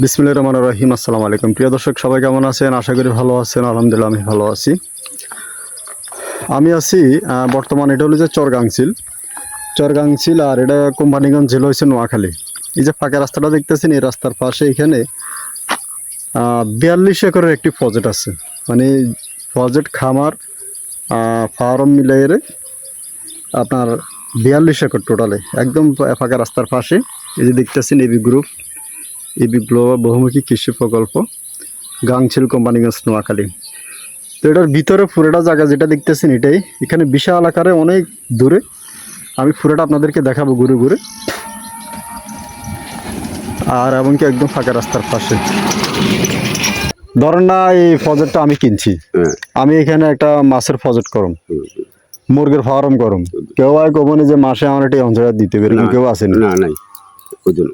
বিসমিল্লাহির রহমানির রহিম, আসসালামু আলাইকুম। প্রিয় দর্শক, সবাই কেমন আছেন? আশা করি ভালো আছেন, আলহামদুলিল্লাহ আমি ভালো আছি। আমি আছি বর্তমান এটা হলো যে চরগাংছিল চরগাংছিল আর এটা কোম্পানিগঞ্জ জেলা হয়েছে নোয়াখালী। এই যে ফাঁকা রাস্তাটা দেখতেছেন, এই রাস্তার পাশে এখানে বিয়াল্লিশ একরের একটি প্রজেক্ট আছে। মানে প্রজেক্ট খামার ফার্ম মিলাইয়ে আপনার বিয়াল্লিশ একর টোটালে। একদম ফাঁকা রাস্তার পাশে। এই যে দেখতেছেন, এবি গ্রুপ। এবি গ্লোবাল বহুমুখী কৃষি প্রকল্প গাংছিল কোম্পানিগঞ্জ নোয়াখালী। তো এটার ভিতরে পুরোটা জায়গা যেটা দেখতেছেন এটাই। এখানে বিশাল আকারে অনেক দূরে আমি পুরোটা আপনাদেরকে দেখাবো ঘুরে ঘুরে। আর এমনকি একদম ফাঁকা রাস্তার পাশে। ধরেন না এই প্রজেক্টটা আমি কিনছি। হ্যাঁ। আমি এখানে একটা মাছের প্রজেক্ট করম। মুরগির ফার্ম করম। কেউ আর কমনি যে মাসে আমার একটা অঞ্চল দিতে পারে কেউ আসেনি না। নাই। কইতো না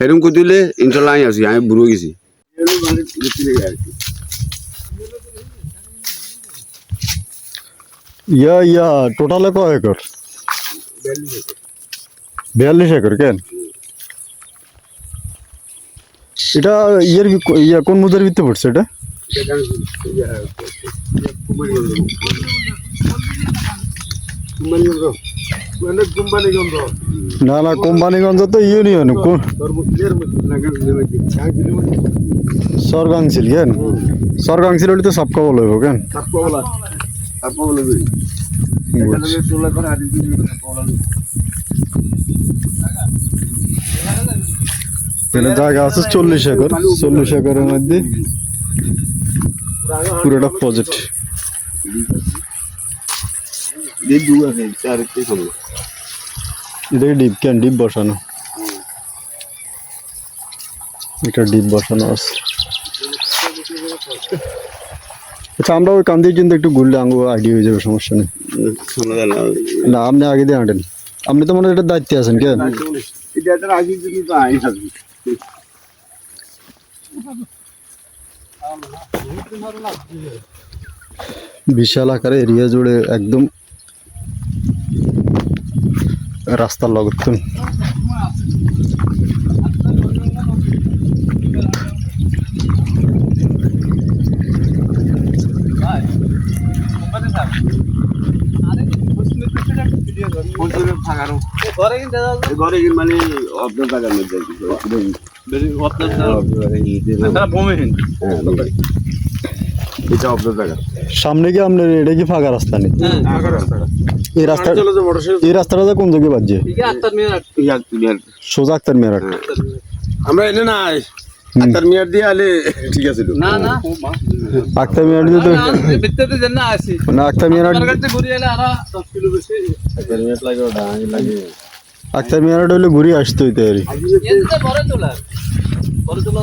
এরকম কই দিলে ইনশাল্লাহ আমি আছি আমি বুড়ো গেছি ইয়া ইয়া টোটালে কয় একর বিয়াল্লিশ একর কেন এটা ইয়ের ভি- ইয়া কোন মুদের ভিত্তি পড়ছে এটা না না কোম্পানিগঞ্জ তো ইউনিয়ন কোন সরগাংছিল কেন? সরগাংছিল হলে তো সব কবল হইব কেন? জায়গা আছে চল্লিশ একর চল্লিশ একরের মধ্যে পুরোটা প্রজেক্ট এটাকে ডিপ কেন? ডিপ বসানো। এটা ডিপ বসানো আছে। আচ্ছা আমরা ওই কান দিয়ে কিন্তু একটু ঘুরলে আঙ্গু আইডিয়া হয়ে যাবে, সমস্যা নেই। না, আপনি আগে দিয়ে আঁটেন আপনি তো মনে হয় দায়িত্বে আছেন কেন বিশাল আকারে এরিয়া জুড়ে একদম রাস্তার মানে মধ্যে। হ্যাঁ, অর্ধ টাকা সামনে কি আপনার এটা কি ফাঁকা রাস্তা নেই এই রাস্তা এই রাস্তাটা কোন জায়গায় বাজছে? সোজা আক্তার মেরাট আমরা এনে নাই তার মেয়াদ দিয়ে আলে ঠিক আছে না না। আক্তার মেরাট দিয়ে তো ভিতরে যেন না আসি। আক্তার মেরাট কাছে ঘুরে এলে আরও দশ কিলো বেশি। আক্তার মেরাট হইলে ঘুরে আসতে হইতে আর এতে বড় তোলা। বড় তোলা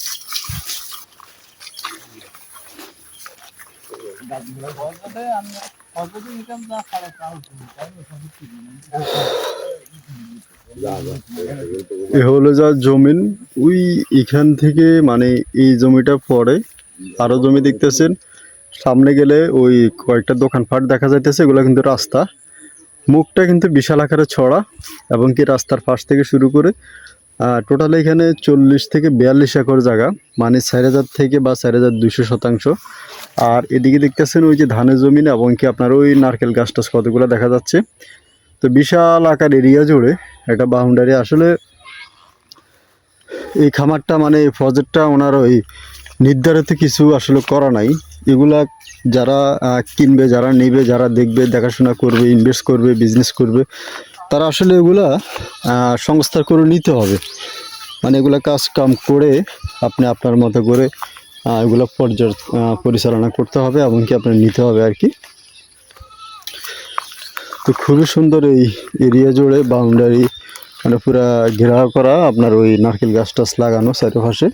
এ হলো যা জমিন। ওই এখান থেকে মানে এই জমিটা পরে আরও জমি দেখতেছেন। সামনে গেলে ওই কয়েকটা দোকানপাট দেখা যাইতেছে, এগুলো কিন্তু রাস্তা। মুখটা কিন্তু বিশাল আকারে ছড়া এবং কি রাস্তার পাশ থেকে শুরু করে টোটাল এখানে চল্লিশ থেকে বিয়াল্লিশ একর জায়গা মানে চার হাজার থেকে বা চার হাজার দুশো শতাংশ। আর এদিকে দেখতেছেন ওই যে ধানের জমিন এবং কি আপনার ওই নারকেল গাছ টাছ কতগুলো দেখা যাচ্ছে। তো বিশাল আকার এরিয়া জুড়ে একটা বাউন্ডারি আসলে এই খামারটা মানে এই প্রজেক্টটা ওনার ওই নির্ধারিত কিছু আসলে করা নাই। এগুলা যারা কিনবে, যারা নেবে, যারা দেখবে, দেখাশোনা করবে ইনভেস্ট করবে বিজনেস করবে, তারা আসলে এগুলা সংস্থার করে নিতে হবে। মানে এগুলা কাজ কাম করে আপনি আপনার মতো করে এগুলো পর্যায় আহ, পরিচালনা করতে হবে এবং কি আপনার নিতে হবে আর কি। তো খুবই সুন্দর এই এরিয়া জুড়ে বাউন্ডারি মানে পুরা ঘেরাও করা আপনার ওই নারকেল গাছ টাছ লাগানো চারিপাশে।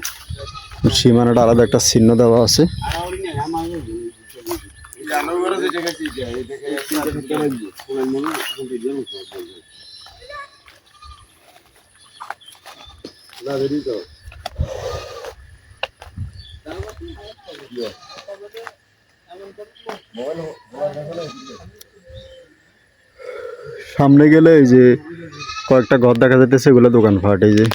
সীমানাটা আলাদা একটা চিহ্ন দেওয়া আছে। সামনে গেলে এই যে কয়েকটা ঘর দেখা যাইতেছে এগুলো দোকানপাট এই যে।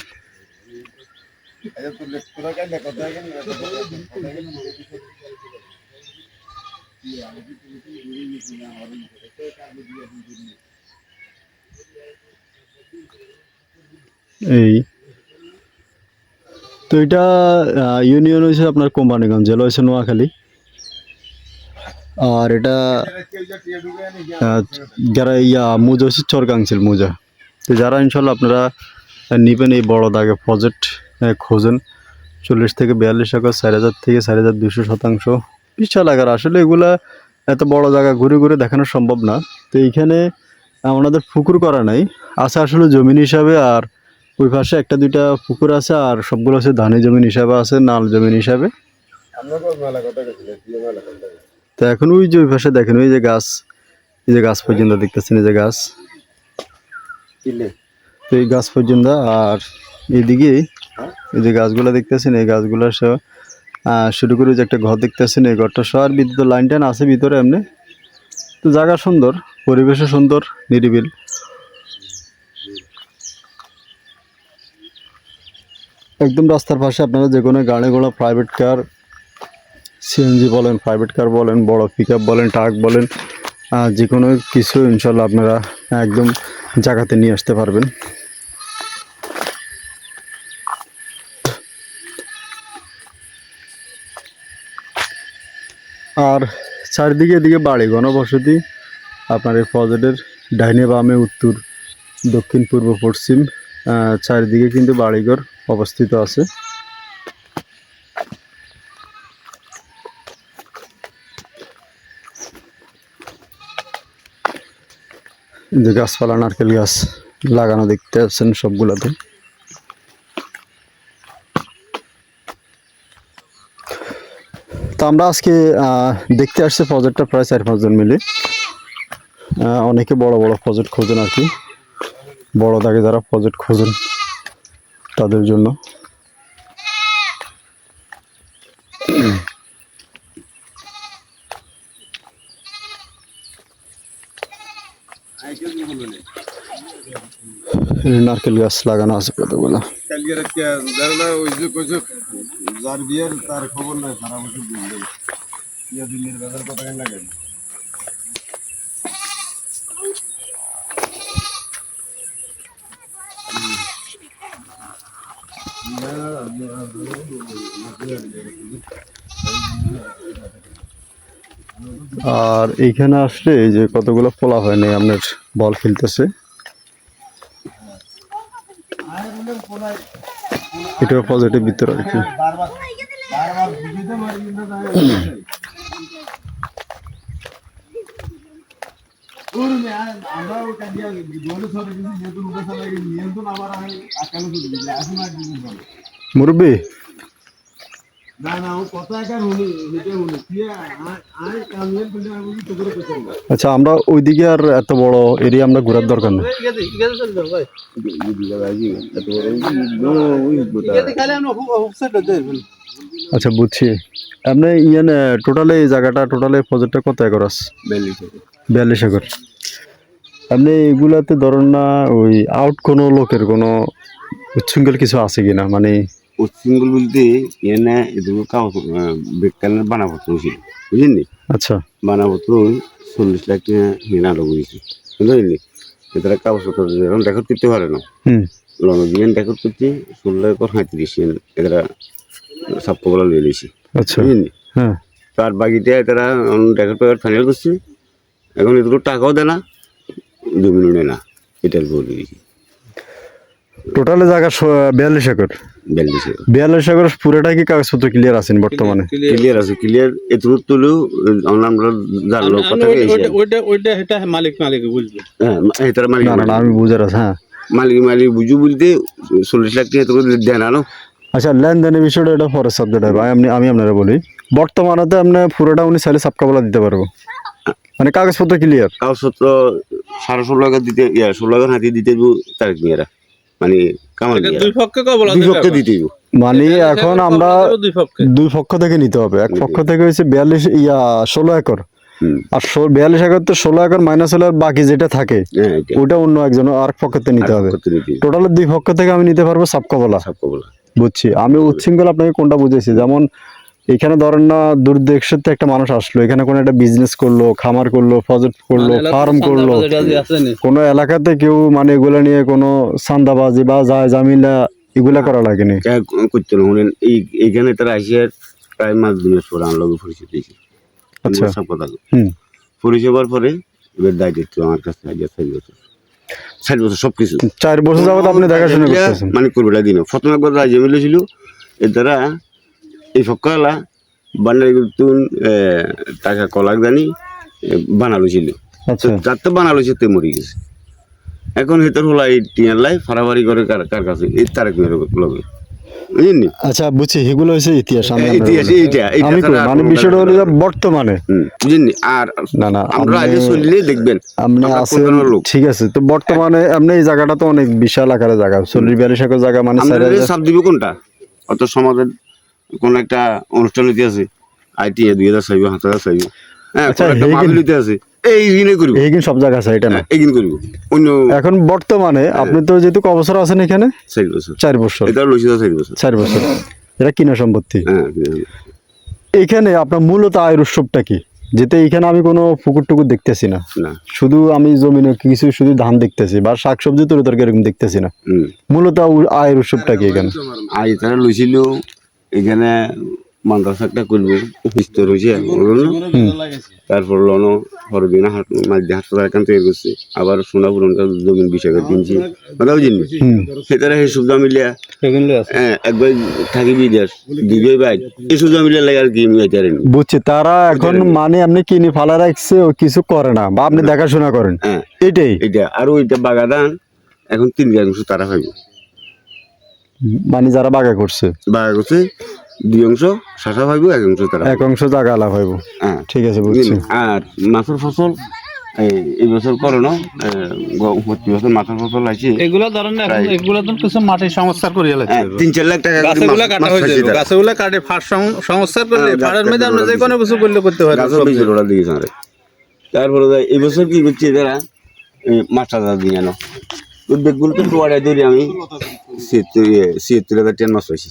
এই তো এটা ইউনিয়ন হয়েছে আপনার কোম্পানিগঞ্জ, জেলা হয়েছে নোয়াখালী। আর এটা যারা ইয়া মুজা হচ্ছে চরকাংছিল মুজা। তো যারা ইনশাল্লাহ আপনারা নেবেন এই বড় দাগে প্রজেক্ট খোঁজেন। চল্লিশ থেকে বিয়াল্লিশ একর চার হাজার থেকে চার হাজার দুশো শতাংশ। বিশাল আকার আসলে এগুলা এত বড় জায়গা ঘুরে ঘুরে দেখানো সম্ভব না। তো এইখানে আমাদের পুকুর করা নাই। আছে আসলে জমিন হিসাবে আর ওই পাশে একটা দুইটা পুকুর আছে আর সবগুলো আছে ধানি জমিন হিসাবে আছে নাল জমিন হিসাবে। তো এখন ওই যে ওই পাশে দেখেন ওই যে গাছ এই যে গাছ পর্যন্ত দেখতেছেন এই যে গাছ। তো এই গাছ পর্যন্ত আর এইদিকে এই যে গাছগুলো দেখতেছেন এই গাছগুলো সহ আহ, শুরু করে যে একটা ঘর দেখতেছেন এই ঘরটা সহ আর বিদ্যুৎ লাইন টাইন আছে ভিতরে এমনি। তো জায়গা সুন্দর পরিবেশও সুন্দর নিরিবিল। একদম রাস্তার পাশে আপনারা যে কোনো গাড়ি ঘোড়া প্রাইভেট কার সিএনজি বলেন প্রাইভেট কার বলেন, বড় পিক বলেন ট্রাক বলেন যে কোনো কিছু ইনশাল্লাহ আপনারা একদম জায়গাতে নিয়ে আসতে পারবেন। আর চারিদিকে এদিকে বাড়ি, ঘনবসতি, আপনার এই প্রজেক্টের ডাইনে বামে উত্তর, দক্ষিণ, পূর্ব, পশ্চিম চারিদিকে কিন্তু বাড়িঘর। অবস্থিত আছে। যে গাছপালা, নারকেল গাছ লাগানো দেখতে পাচ্ছেন সবগুলাতে। তো আমরা আজকে দেখতে আসছি প্রজেক্টটা প্রায় চার পাঁচজন মিলে। অনেকে বড় বড় প্রজেক্ট খোঁজেন আর কি। বড় দাগে যারা প্রজেক্ট খোঁজেন। তাদের জন্য। নারকেল গাছ লাগানো আছে কতগুলো? তার খবর নাই সারা বছর দিন দিনের বাজার কত টাকা আর এইখানে আসলে যে কতগুলো পোলা হয় নাই, আপনার বল খেলতেছে। এটা পজিটিভ ভিতরে আর কি। বারবার বারবার বুঝিতে পারি আমরা কাজিয়া দোলে সরে কিছু নতুন উঠে চলে গেছি নিয়ন্ত্রণ আবার আমি আকালে চলে গেছি এখন আর কিছু মুরব্বী। না আচ্ছা আমরা ওইদিকে আর এত বড় এরিয়া আমরা ঘোরার দরকার নেই। আচ্ছা বুঝছি। আপনি ইয়ান টোটালে এই জায়গাটা টোটালে প্রজেক্টটা কত একর আছে? বেলি বিয়াল্লিশ একর আপনি এগুলাতে ধরুন না ওই আউট কোনো লোকের কোনো উচ্ছৃঙ্খল কিছু আছে কিনা মানে উচ্ছৃঙ্খল বলতে এনে এদিকে কাউ বেকালের বানাপত্র ছিল বুঝলি আচ্ছা। বানাপত্র চল্লিশ লাখ টাকা হিনা লগেছি বুঝলি এটারা কাগজপত্র এখন রেকর্ড করতে পারে না। লোন দিয়ে রেকর্ড করতে ষোলো একর হাঁত্রিশ এটারা সাপ্পগুলো লিয়ে দিয়েছি আচ্ছা। বুঝলি হ্যাঁ। তার বাকিটা এটারা রেকর্ড পেপার ফাইনাল করছে এখন এগুলো টাকাও দেয় না জমিনও নেয় না। এটার বলে দিয়েছি টোটালে জায়গা বিয়াল্লিশ একর। বিয়াল্লিশ একর। বিয়াল্লিশ একর পুরোটা কি কাগজপত্র ক্লিয়ার আছেন বর্তমানে? ক্লিয়ার আছে ক্লিয়ার এতটুকু তুলেও আমরা জানলো কথা ওইটা ওইটা ওইটা এটা মালিক মালিক বুঝবে। হ্যাঁ এটার মালিক না না আমি বুঝার আছে হ্যাঁ। মালিক মালিক বুঝু বলতে চল্লিশ লাখ টাকা এতটুকু দেন আনো আচ্ছা লেনদেনের বিষয়টা এটা পরের সাবজেক্ট হবে আমি আমি আপনারা বলি। বর্তমানে তো আপনি পুরোটা উনি চাইলে সাপকাবলা দিতে পারব। মানে কাগজপত্র ক্লিয়ার কাগজপত্র সাড়ে ষোলো লাখ দিতে ইয়া ষোলো লাখ হাতি দিতে দিব তারিখ মেয়েরা। মানে কামাল দুই পক্ষে কবল দুই পক্ষে দিতে দিব। মানে এখন আমরা দুই পক্ষ। থেকে নিতে হবে। এক পক্ষ থেকে হয়েছে বিয়াল্লিশ ইয়া ষোলো একর। আর বিয়াল্লিশ একর তো ষোলো একর মাইনাস হলে আর বাকি যেটা থাকে হ্যাঁ ওটা অন্য একজন আর পক্ষ থেকে নিতে হবে। টোটাল দুই পক্ষ থেকে আমি নিতে পারব সাপকাবলা। সব কবলা বুঝছি। আমি উচ্ছৃঙ্খল আপনাকে কোনটা বুঝেছি যেমন এখানে ধরেন না দূর দেশের থেকে একটা মানুষ আসলো এখানে কোনো একটা বিজনেস করল খামার করল প্রজেক্ট করল ফার্ম করল। কোনো এলাকাতে কেউ মানে এগুলা নিয়ে কোনো সান্দাবাজি বা যায় জামিলা এগুলা করা লাগেনি? করতে না এই এইখানে তারা আসিয়ার প্রায় মাস মাস পরে আমার লগে পরিচিত হয়েছে আচ্ছা। সব কথা পরিচয় হওয়ার পরে এবার দায়িত্ব আমার কাছে হাজার ষাট বছর। ষাট বছর সব কিছু চার বছর যাবত আপনি দেখাশোনা করতেছেন। মানে করবে দিন। প্রথম একবার রাজ্য মিলেছিল এর দ্বারা এই সকালা বান্ডারি তুন টাকা কলাক জানি বানালো ছিল। আচ্ছা। যার তো বানালো সে তে মরে গেছে। এখন হেতর হলো এই টিয়ার লাই ফাড়াফাড়ি করে কার কার কাছে এই তারেক লগে আচ্ছা বুঝছি এগুলো হচ্ছে ইতিহাস ইতিহাস এইটা আমি মানে বিষয়টা হলো বর্তমানে। হুম, আর না না আমরা আগে দেখবেন আমরা আছেন ঠিক আছে তো বর্তমানে আপনি এই জায়গাটা তো অনেক বিশাল আকারের জায়গা চল্লিশ বিয়াল্লিশ একর জায়গা মানে দিব কোনটা? অত সমাজের কোন একটা অনুষ্ঠান হইতে আছে। আইটি দুই হাজার চাইব সাত হাজার চাইব। হ্যাঁ আচ্ছা, কোন একটা মাহফিল হইতে আছে। এই দিনে করব। এই কিন্তু সব জায়গা আছে এটা না? অন্য এখন বর্তমানে আপনি তো যেহেতু ক বছর আছেন এখানে চার বছর। এটা বছর। চার বছর। এটা কিনা সম্পত্তি? হ্যাঁ এখানে আপনার মূলত আয়ের উৎসবটা কি? যেতে এখানে আমি কোনো পুকুর টুকুর দেখতেছি না। শুধু আমি জমিনে কিছু শুধু ধান দেখতেছি বা শাকসবজি তরি তরকারি এরকম দেখতেছি না। মূলত আয়ের উৎসবটা কি এখানে? তারা লইছিল এখানে মাদ্রাসা একটা করব বিস্তর হয়েছে তারপর লনো পরদিন হাট মাঝে হাসপাতাল এখান থেকে করছে আবার সোনা পুরনটা জমিন টাকা কিনছি। মানে বুঝলি সেটারা সেই সুবিধা মিলিয়া হ্যাঁ একবার থাকি বিদেশ দিবে বাইক এই সুবিধা মিলিয়া লাগে আর কি বুঝছি তারা এখন মানে আপনি কিনে ফালা রাখছে ও কিছু করে না বা আপনি দেখাশোনা করেন। হ্যাঁ। এটাই। এটা আর ওইটা বাগাদান এখন তিন অংশ তারা পাইব মানে যারা বাগা করছে। বাগা করছে দুই অংশ শাসা পাইব এক অংশ তারা এক অংশ জায়গা আলাপ হইব। হ্যাঁ। ঠিক আছে বুঝছি। আর মাছের ফসল এই- বছর করো না প্রতি বছর মাছের ফসল আছে এগুলা ধরেন এগুলা তো কিছু মাটি সংস্কার করিয়া লাগছে হ্যাঁ, তিন চার লাখ টাকা গাছগুলা কাটা হয়ে তারা। গাছগুলা কাটে ফার সং- সংস্কার করলে হ্যাঁ, ফাড়ের মধ্যে আমরা যে কোনো কিছু করলে করতে পারি বেশি ওরা দিয়েছে তারপরে যাই এই বছর কি করছে তারা মাছটা দিয়ে আনো। তো বেগুলো তো টোয়ারে ধরে আমি। ছিয়াত্তর ছিয়াত্তর হাজার টেন মাস পাইছি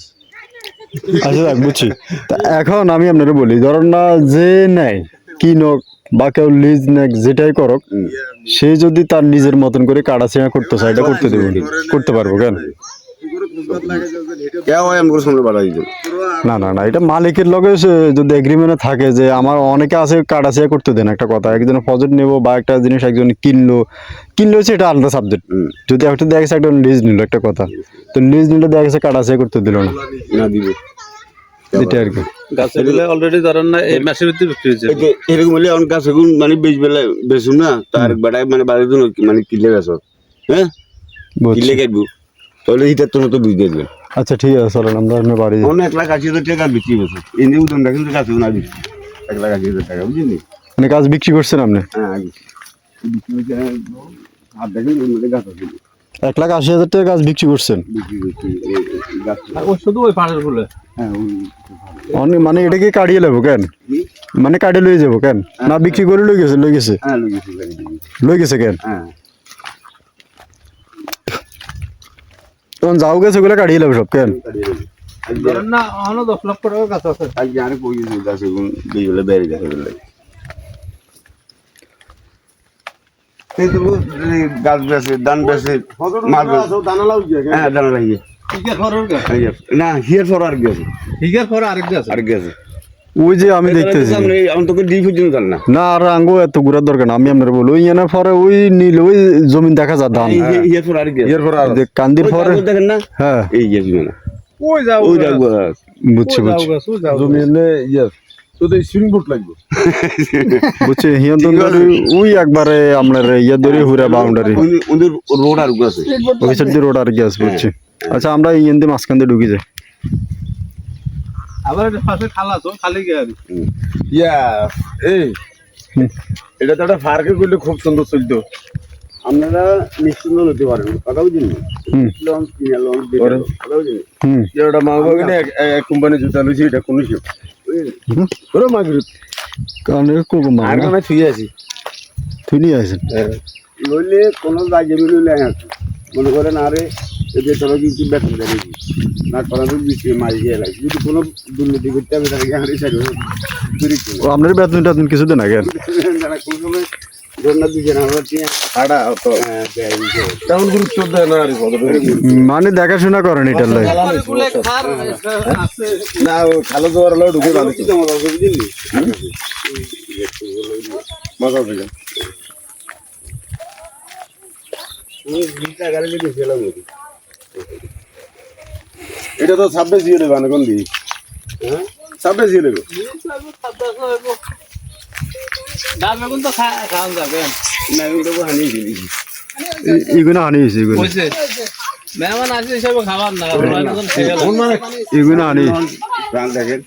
আচ্ছা দেখ বুঝছি। তা এখন আমি আপনারা বলি ধরেন না যে নেয় কিনক বা কেউ লিজ নেক যেটাই করক সে যদি তার নিজের মতন করে কাটাছেড়া করতে চায় এটা করতে দেবো করতে পারব কেন? কেউ হয় সামনে বাড়া না না না এটা মালিকের লগে যদি এগ্রিমেন্টে থাকে যে আমার অনেকে আছে কাটাছেড়া করতে দেন একটা কথা একজন ফজর নেব বা একটা জিনিস একজন কিনলো কিনলো হচ্ছে এটা আলাদা সাবজেক্ট যদি একটা দেখা গেছে একটা লিজ নিল একটা কথা। তো লিজ নিলে দেখা গেছে কাটাছেড়া করতে দিল না। না দিব। এটা আর কি। গাছগুলো অলরেডি ধরেন না এই মাসের ভিতরে বিক্রি হয়েছে। এরকম হলে অনেক গাছ এখন মানে বেশ বেলা বেশুন না তার বেড়ায় মানে বাড়ির জন্য মানে কিনলে বেশ হ্যাঁ? কিনলে কাটবো তাহলে এইটার তো তো বুঝতে দেখবেন আচ্ছা ঠিক আছে চলেন আমরা আপনার বাড়ি যাই। অনেক লাখ আশি হাজার টাকা বিক্রি করছে এনে উদম দেখেন তো গাছ না বিক্রি এক লাখ আশি হাজার টাকা বুঝলি মানে কাজ বিক্রি করছেন আপনি? হ্যাঁ আগে। বিক্রি হয়েছে আর দেখেন ওর মধ্যে গাছ আছে। এক লাখ আশি হাজার টাকা কাজ বিক্রি করছেন? বিক্রি করছি এই গাছ। ও শুধু ওই ফাড়ের ফুলে হ্যাঁ ওই অনেক মানে এটাকে কাটিয়ে নেব কেন? মানে কাটিয়ে লই যাব কেন? না বিক্রি করে লই গেছে লই গেছে? হ্যাঁ লেগেছি গাড়ি দিয়ে। লই গেছে কেন? তখন যাও গেছে ওগুলো কাটিয়ে লাগবে সব কেন? ধরেন না এখনও দশ লক্ষ টাকা গাছ আছে। আজকে আরে কই গেছে বেড়ে বেছে ধান বেছে মাছ বেছে। দানা লাগছে হ্যাঁ দানা লাগিয়ে না হিয়ার ফর আর গেছে হিগার ফরে আরেক গাছ আর গেছে ওই যে আমি দেখতেছি। না না। আর আঙ্গো এত ঘুরার দরকার না আমি আপনার বলি ওই এনে পরে ওই নীল ওই জমিন দেখা যা ধান হিয়ার পর আর। গেছে যে কান্দির পরে কাগজ দেখেন না? হ্যাঁ। এই গেছে মানে যাও ওই দেখব বুঝছি বুঝছি। জমি ইয়ে হিয়ন্তন ওই একবারে আপনার ইয়ে ধরে হুরা বাউন্ডারি রোড আর আছে। ওই সাইড রোড আর কি বুঝছি। আচ্ছা আমরা ইয়েন দিয়ে মাঝখান দিয়ে ঢুকি যাই। আবার পাশে খালা তো খালি গেল ইয়া এই এটা তো একটা ফার্কে করলে খুব সুন্দর চলতো। আপনারা নিশ্চিন্ত হতে পারেন কথা হুম। লোন কিনে করেন। কথা বুঝলেন হুম। এটা মাগো কিনে এক কোম্পানি জুতা লইছি এটা কোন হুম। ওরে কারণ কোরকম আর থুই আছি। তুই নিয়ে আসেন লইলে কোনো জায়গা মিলে মনে করেন আরে যে তোরা কিছু বেতন দেয় নাকি না করা তো বেশি মাছ দিয়ে লাগে। যদি কোনো দুর্নীতি করতে হবে তাহলে হাঁড়ি সাইড চুরি ও আপনার বেতন টেতন কিছু দেন আগে যারা কোনো সময় হ্যাঁ, দেয় দিছে। তেমন গুরুত্ব দেয় না মানে দেখাশোনা করেন এটার খার আছে না ও খালো জোয়ার ঢুকে মজা হবে এটা তো ছাব্বিশ দিয়ে দেবে অনেকক্ষণ দি হ্যাঁ? ছাব্বিশ দিয়ে দেবে। ডাব বেগুন তো খা- যাবে। না আমি হানিয়ে এগুলো হানি এগুলো মেহমান আছে হিসাবে খাবার না এগুলো হানি। দেখেন।